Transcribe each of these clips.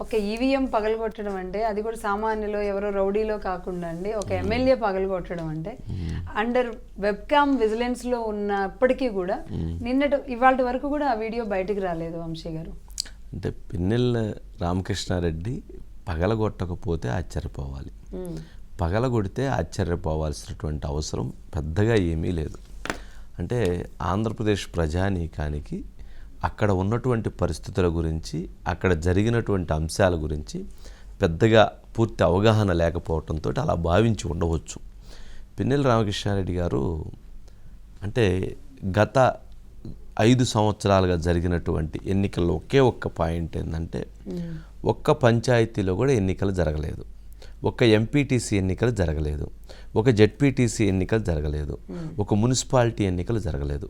ఒక ఈవీఎం పగలగొట్టడం అంటే అది కూడా సామాన్యులో ఎవరో రౌడీలో కాకుండా అండి ఒక ఎమ్మెల్యే పగలగొట్టడం అంటే అండర్ వెబ్కామ్ విజిలెన్స్లో ఉన్నప్పటికీ కూడా నిన్నటి ఇవాళ వరకు కూడా ఆ వీడియో బయటికి రాలేదు వంశీ గారు. అంటే పిన్నెల రామకృష్ణారెడ్డి పగలగొట్టకపోతే ఆశ్చర్యపోవాలి. ఉమ్, పగలగొడితే ఆశ్చర్యపోవాల్సినటువంటి అవసరం పెద్దగా ఏమీ లేదు. అంటే ఆంధ్రప్రదేశ్ ప్రజానీకానికి అక్కడ ఉన్నటువంటి పరిస్థితుల గురించి అక్కడ జరిగినటువంటి అంశాల గురించి పెద్దగా పూర్తి అవగాహన లేకపోవడంతో అలా భావించి ఉండవచ్చు. పిన్నెల రామకృష్ణారెడ్డి గారు అంటే గత ఐదు సంవత్సరాలుగా జరిగినటువంటి ఎన్నికల్లో ఒకే ఒక్క పాయింట్ ఏంటంటే ఒక్క పంచాయతీలో కూడా ఎన్నికలు జరగలేదు. ఒక ఎంపీటీసీ ఎన్నికలు జరగలేదు. ఒక జెడ్పీటీసీ ఎన్నికలు జరగలేదు. ఒక మున్సిపాలిటీ ఎన్నికలు జరగలేదు.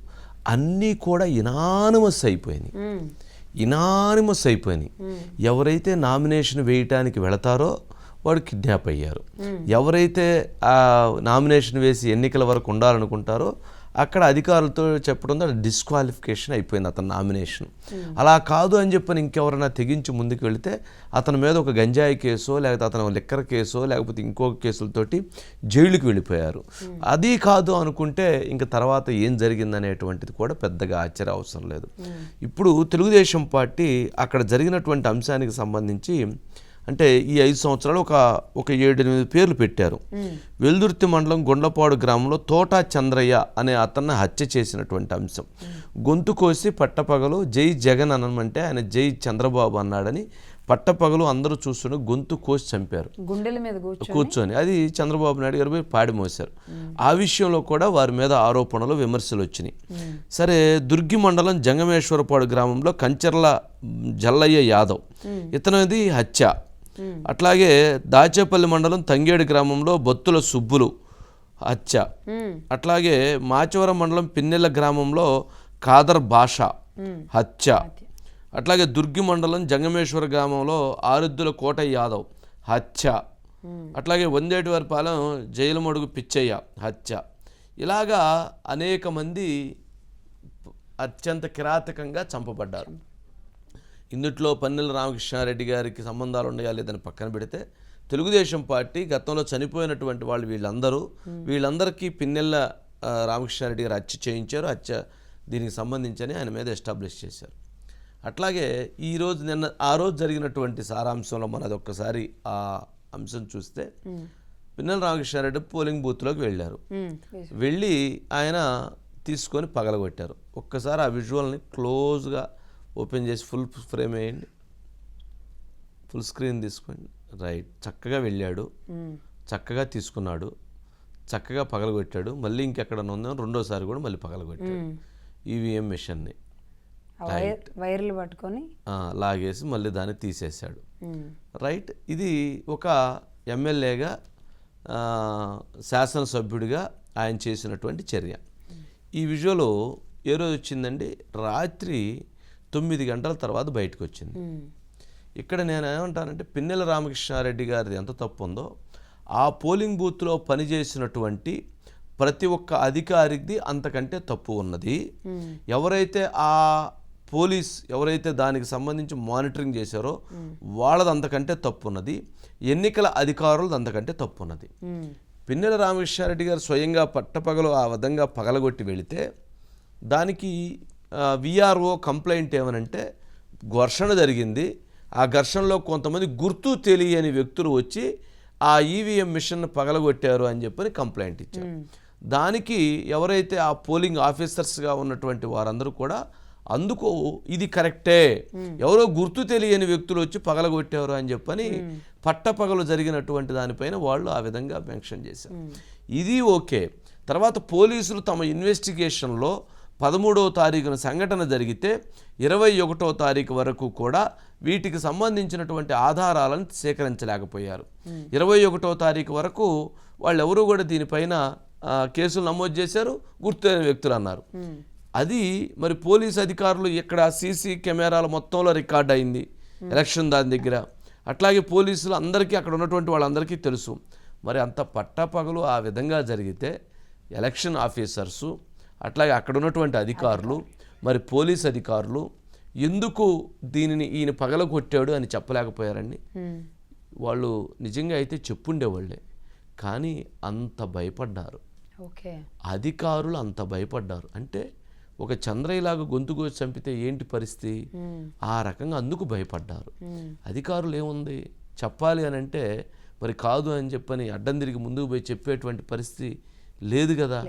అన్నీ కూడా ఇనానమస్ అయిపోయినాయి. ఇనానిమస్ అయిపోయినాయి. ఎవరైతే నామినేషన్ వేయటానికి వెళతారో వాడు కిడ్నాప్ అయ్యారు. ఎవరైతే ఆ నామినేషన్ వేసి ఎన్నికల వరకు ఉండాలనుకుంటారో అక్కడ అధికారులతో చెప్పడం ద్వారా డిస్క్వాలిఫికేషన్ అయిపోయింది అతని నామినేషన్. అలా కాదు అని చెప్పని ఇంకెవరైనా తెగించి ముందుకు వెళితే అతని మీద ఒక గంజాయి కేసో లేకపోతే అతను లిక్కర్ కేసో లేకపోతే ఇంకొక కేసులతోటి జైలుకి వెళ్ళిపోయారు. అది కాదు అనుకుంటే ఇంక తర్వాత ఏం జరిగిందనేటువంటిది కూడా పెద్దగా ఆశ్చర్య అవసరం లేదు. ఇప్పుడు తెలుగుదేశం పార్టీ అక్కడ జరిగినటువంటి అంశానికి సంబంధించి అంటే ఈ ఐదు సంవత్సరాలు ఒక ఒక ఏడెనిమిది పేర్లు పెట్టారు. వెల్దుర్తి మండలం గుండ్లపాడు గ్రామంలో తోటా చంద్రయ్య అనే అతన్ని హత్య చేసినటువంటి అంశం. గొంతు కోసి పట్టపగలు జై జగన్ అనమంటే ఆయన జై చంద్రబాబు అన్నాడని పట్టపగలు అందరూ చూస్తుండే గొంతు కోసి చంపారు. గుండెల మీద కూర్చొని? అది చంద్రబాబు నాయుడు గారు పాడి మోశారు. ఆ విషయంలో కూడా వారి మీద ఆరోపణలు విమర్శలు వచ్చినాయి. సరే దుర్గి మండలం జంగమేశ్వరపాడు గ్రామంలో కంచర్ల జల్లయ్య యాదవ్ ఇతనిది హత్య. అట్లాగే దాచేపల్లి మండలం తంగేడు గ్రామంలో బొత్తుల సుబ్బులు హత్య. అట్లాగే మాచవరం మండలం పిన్నెల గ్రామంలో కాదర్ భాష హత్య. అట్లాగే దుర్గి మండలం జంగమేశ్వర గ్రామంలో ఆరుద్దుల కోట యాదవ్ హత్య. అట్లాగే వందేటివారిపాలెం జైలమడుగు పిచ్చయ్య హత్య. ఇలాగా అనేక మంది అత్యంత కిరాతకంగా చంపబడ్డారు. ఇందుట్లో పన్నెల రామకృష్ణారెడ్డి గారికి సంబంధాలు ఉన్నాయా లేదని పక్కన పెడితే తెలుగుదేశం పార్టీ గతంలో చనిపోయినటువంటి వాళ్ళు వీళ్ళందరూ వీళ్ళందరికీ పిన్నెల్ల రామకృష్ణారెడ్డి గారు హత్య చేయించారు. హత్య దీనికి సంబంధించని ఆయన మీద ఎస్టాబ్లిష్ చేశారు. అట్లాగే ఈ రోజు నిన్న ఆ రోజు జరిగినటువంటి సారాంశంలో మనది ఒక్కసారి ఆ అంశం చూస్తే పిన్నెల రామకృష్ణారెడ్డి పోలింగ్ బూత్లోకి వెళ్ళారు. వెళ్ళి ఆయన తీసుకొని పగలగొట్టారు. ఒక్కసారి ఆ విజువల్ని క్లోజ్గా ఓపెన్ చేసి ఫుల్ ఫ్రేమ్ వేయండి. ఫుల్ స్క్రీన్ తీసుకోండి. రైట్. చక్కగా వెళ్ళాడు. చక్కగా తీసుకున్నాడు. చక్కగా పగలగొట్టాడు. మళ్ళీ ఇంకెక్కడ ఉందో రెండోసారి కూడా మళ్ళీ పగలగొట్టాడు. ఈవీఎం మిషన్ని. వైర్లు పట్టుకొని లాగేసి మళ్ళీ దాన్ని తీసేశాడు. రైట్. ఇది ఒక ఎమ్మెల్యేగా శాసనసభ్యుడిగా ఆయన చేసినటువంటి చర్య. ఈ విజువల్ ఏ రోజు వచ్చిందండి? రాత్రి తొమ్మిది గంటల తర్వాత బయటకు వచ్చింది ఇక్కడ నేను ఏమంటానంటే పిన్నెల రామకృష్ణారెడ్డి గారిది ఎంత తప్పు ఉందో ఆ పోలింగ్ బూత్లో పనిచేసినటువంటి ప్రతి ఒక్క అధికారికి అంతకంటే తప్పు ఉన్నది. ఎవరైతే ఆ పోలీస్ ఎవరైతే దానికి సంబంధించి మానిటరింగ్ చేశారో వాళ్ళది అంతకంటే తప్పు ఉన్నది ఎన్నికల అధికారులది అంతకంటే తప్పు ఉన్నది పిన్నెల రామకృష్ణారెడ్డి గారు స్వయంగా పట్టపగలు ఆ విధంగా పగలగొట్టి వెళితే దానికి విఆర్ఓ కంప్లైంట్ ఏమనంటే ఘర్షణ జరిగింది. ఆ ఘర్షణలో కొంతమంది గుర్తు తెలియని వ్యక్తులు వచ్చి ఆ ఈవీఎం మిషన్ పగలగొట్టారు అని చెప్పని కంప్లైంట్ ఇచ్చారు. దానికి ఎవరైతే ఆ పోలింగ్ ఆఫీసర్స్గా ఉన్నటువంటి వారందరూ కూడా అందుకు ఇది కరెక్టే. ఎవరో గుర్తు తెలియని వ్యక్తులు వచ్చి పగలగొట్టారు అని చెప్పని పట్టపగలు జరిగినటువంటి దానిపైన వాళ్ళు ఆ విధంగా మెన్షన్ చేశారు. ఇది ఓకే. తర్వాత పోలీసులు తమ ఇన్వెస్టిగేషన్లో పదమూడవ తారీఖున సంఘటన జరిగితే ఇరవై ఒకటో తారీఖు వరకు కూడా వీటికి సంబంధించినటువంటి ఆధారాలను సేకరించలేకపోయారు. ఇరవై ఒకటో తారీఖు వరకు వాళ్ళు ఎవరు కూడా దీనిపైన కేసులు నమోదు చేశారు గుర్తు వ్యక్తులు అన్నారు. అది మరి పోలీస్ అధికారులు ఇక్కడ సీసీ కెమెరాల మొత్తంలో రికార్డ్ అయింది ఎలక్షన్ దాని దగ్గర. అట్లాగే పోలీసులు అందరికీ అక్కడ ఉన్నటువంటి వాళ్ళందరికీ తెలుసు. మరి అంత పట్టపగలు ఆ విధంగా జరిగితే ఎలక్షన్ ఆఫీసర్సు అట్లాగే అక్కడ ఉన్నటువంటి అధికారులు మరి పోలీస్ అధికారులు ఎందుకు దీనిని ఈయన పగలగొట్టాడు అని చెప్పలేకపోయారండి. వాళ్ళు నిజంగా అయితే చెప్పుండేవాళ్ళే కానీ అంత భయపడ్డారు. ఓకే. అధికారులు అంత భయపడ్డారు. అంటే ఒక చంద్రయ్యలాగా గొంతు కోసి చంపితే ఏంటి పరిస్థితి. ఆ రకంగా అందుకు భయపడ్డారు. అధికారులు ఏముంది? చెప్పాలి అని అంటే మరి కాదు అని చెప్పని అడ్డం తిరిగి ముందుకు పోయి చెప్పేటువంటి పరిస్థితి లేదు కదా?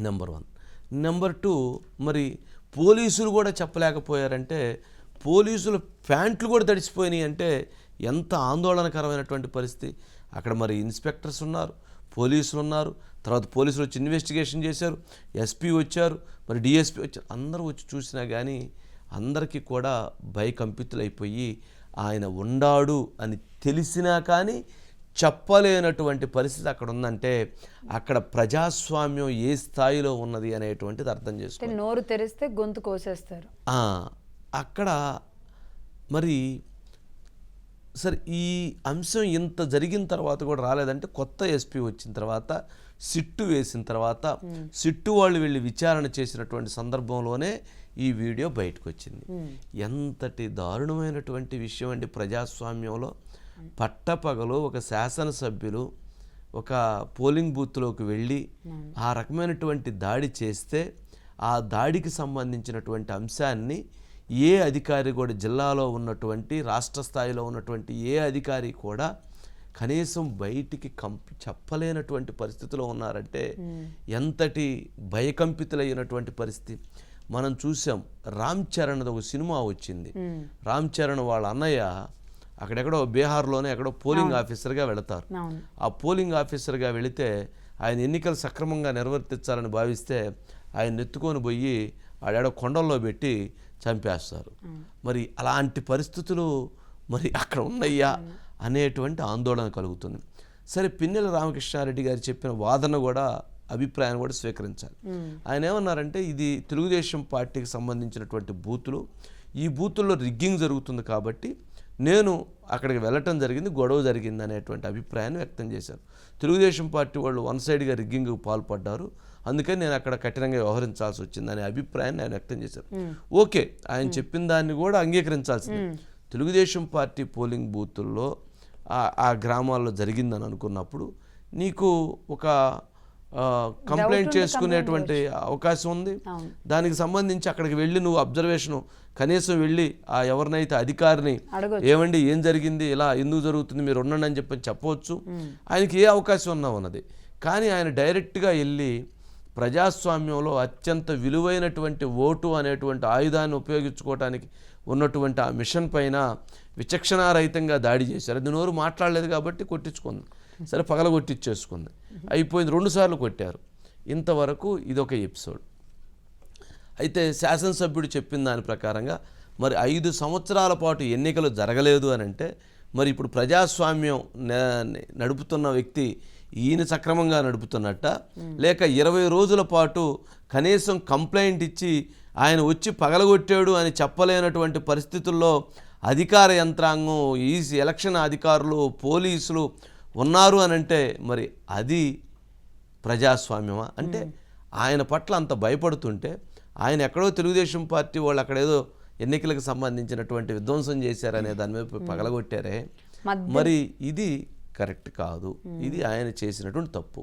నెంబర్ వన్ నెంబర్ టూ మరి పోలీసులు కూడా చెప్పలేకపోయారంటే పోలీసులు ప్యాంట్లు కూడా తడిసిపోయినాయి అంటే ఎంత ఆందోళనకరమైనటువంటి పరిస్థితి. అక్కడ మరి ఇన్స్పెక్టర్స్ ఉన్నారు పోలీసులు ఉన్నారు తర్వాత పోలీసులు వచ్చి ఇన్వెస్టిగేషన్ చేశారు ఎస్పీ వచ్చారు మరి డిఎస్పీ వచ్చారు. అందరూ వచ్చి చూసినా కానీ అందరికీ కూడా భయకంపితులైపోయి ఆయన ఉండాడు అని తెలిసినా కానీ చెప్పలేనటువంటి పరిస్థితి అక్కడ ఉందంటే అక్కడ ప్రజాస్వామ్యం ఏ స్థాయిలో ఉన్నది అనేటువంటిది అర్థం చేసుకో అంటే నోరు తెరిస్తే గొంతు కోసేస్తారు. అక్కడ మరి సరే ఈ అంశం ఇంత జరిగిన తర్వాత కూడా రాలేదంటే కొత్త ఎస్పీ వచ్చిన తర్వాత సిట్టు వేసిన తర్వాత సిట్టు వాళ్ళు వెళ్ళి విచారణ చేసినటువంటి సందర్భంలోనే ఈ వీడియో బయటకు వచ్చింది. ఎంతటి దారుణమైనటువంటి విషయం అండి ప్రజాస్వామ్యంలో. పట్టపగలు ఒక శాసనసభ్యులు ఒక పోలింగ్ బూత్లోకి వెళ్ళి ఆ రకమైనటువంటి దాడి చేస్తే ఆ దాడికి సంబంధించినటువంటి అంశాన్ని ఏ అధికారి కూడా జిల్లాలో ఉన్నటువంటి రాష్ట్ర స్థాయిలో ఉన్నటువంటి ఏ అధికారి కూడా కనీసం బయటికి కంప్ చెప్పలేనటువంటి పరిస్థితిలో ఉన్నారంటే ఎంతటి భయకంపితులైనటువంటి పరిస్థితి. మనం చూసాం రామ్ చరణ్ ఒక సినిమా వచ్చింది. రామ్ చరణ్ వాళ్ళ అన్నయ్య అక్కడెక్కడో బీహార్లోనే ఎక్కడో పోలింగ్ ఆఫీసర్గా వెళతారు. ఆ పోలింగ్ ఆఫీసర్గా వెళితే ఆయన ఎన్నికలు సక్రమంగా నిర్వర్తించాలని భావిస్తే ఆయన ఎత్తుకొని పోయి ఆడాడో కొండల్లో పెట్టి చంపేస్తారు. మరి అలాంటి పరిస్థితులు మరి అక్కడ ఉన్నాయా అనేటువంటి ఆందోళన కలుగుతుంది. సరే పిన్నెల రామకృష్ణారెడ్డి గారు చెప్పిన వాదన కూడా అభిప్రాయాన్ని కూడా స్వీకరించాలి. ఆయన ఏమన్నారంటే ఇది తెలుగుదేశం పార్టీకి సంబంధించినటువంటి బూతులు. ఈ బూతుల్లో రిగ్గింగ్ జరుగుతుంది కాబట్టి నేను అక్కడికి వెళ్ళటం జరిగింది గొడవ జరిగింది అనేటువంటి అభిప్రాయాన్ని వ్యక్తం చేశారు. తెలుగుదేశం పార్టీ వాళ్ళు వన్ సైడ్గా రిగ్గింగ్కి పాల్పడ్డారు. అందుకని నేను అక్కడ కఠినంగా వ్యవహరించాల్సి వచ్చింది అనే అభిప్రాయాన్ని ఆయన వ్యక్తం చేశారు. ఓకే ఆయన చెప్పిన దాన్ని కూడా అంగీకరించాల్సింది. తెలుగుదేశం పార్టీ పోలింగ్ బూతుల్లో ఆ- గ్రామాల్లో జరిగిందని అనుకున్నప్పుడు నీకు ఒక కంప్లైంట్ చేసుకునేటువంటి అవకాశం ఉంది. దానికి సంబంధించి అక్కడికి వెళ్ళి నువ్వు అబ్జర్వేషను కనీసం వెళ్ళి ఆ ఎవరినైతే అధికారిని. ఏమండి ఏం జరిగింది ఇలా ఎందుకు జరుగుతుంది మీరు ఉండండి అని చెప్పి చెప్పవచ్చు. ఆయనకి ఏ అవకాశం ఉన్నా ఉన్నది. కానీ ఆయన డైరెక్ట్గా వెళ్ళి ప్రజాస్వామ్యంలో అత్యంత విలువైనటువంటి ఓటు అనేటువంటి ఆయుధాన్ని ఉపయోగించుకోవటానికి ఉన్నటువంటి ఆ మిషన్ పైన విచక్షణారహితంగా దాడి చేశారు. అది నోరు మాట్లాడలేదు కాబట్టి కొట్టించుకుంది. సరే పగల కొట్టించేసుకుంది అయిపోయింది రెండుసార్లు కొట్టారు. ఇంతవరకు ఇదొక ఎపిసోడ్. అయితే శాసనసభ్యుడు చెప్పిన దాని ప్రకారంగా మరి ఐదు సంవత్సరాల పాటు ఎన్నికలు జరగలేదు అని అంటే మరి ఇప్పుడు ప్రజాస్వామ్యం నడుపుతున్న వ్యక్తి ఈయన సక్రమంగా నడుపుతున్నట్ట. లేక ఇరవై రోజుల పాటు కనీసం కంప్లైంట్ ఇచ్చి ఆయన వచ్చి పగలగొట్టాడు అని చెప్పలేనటువంటి పరిస్థితుల్లో అధికార యంత్రాంగం ఈ ఎలక్షన్ అధికారులు పోలీసులు ఉన్నారు అని అంటే మరి అది ప్రజాస్వామ్యమా? అంటే ఆయన పట్ల అంత భయపడుతుంటే ఆయన ఎక్కడో తెలుగుదేశం పార్టీ వాళ్ళు అక్కడేదో ఎన్నికలకు సంబంధించినటువంటి విధ్వంసం చేశారనే దాని మీద పగలగొట్టారే. మరి ఇది కరెక్ట్ కాదు. ఇది ఆయన చేసినటువంటి తప్పు.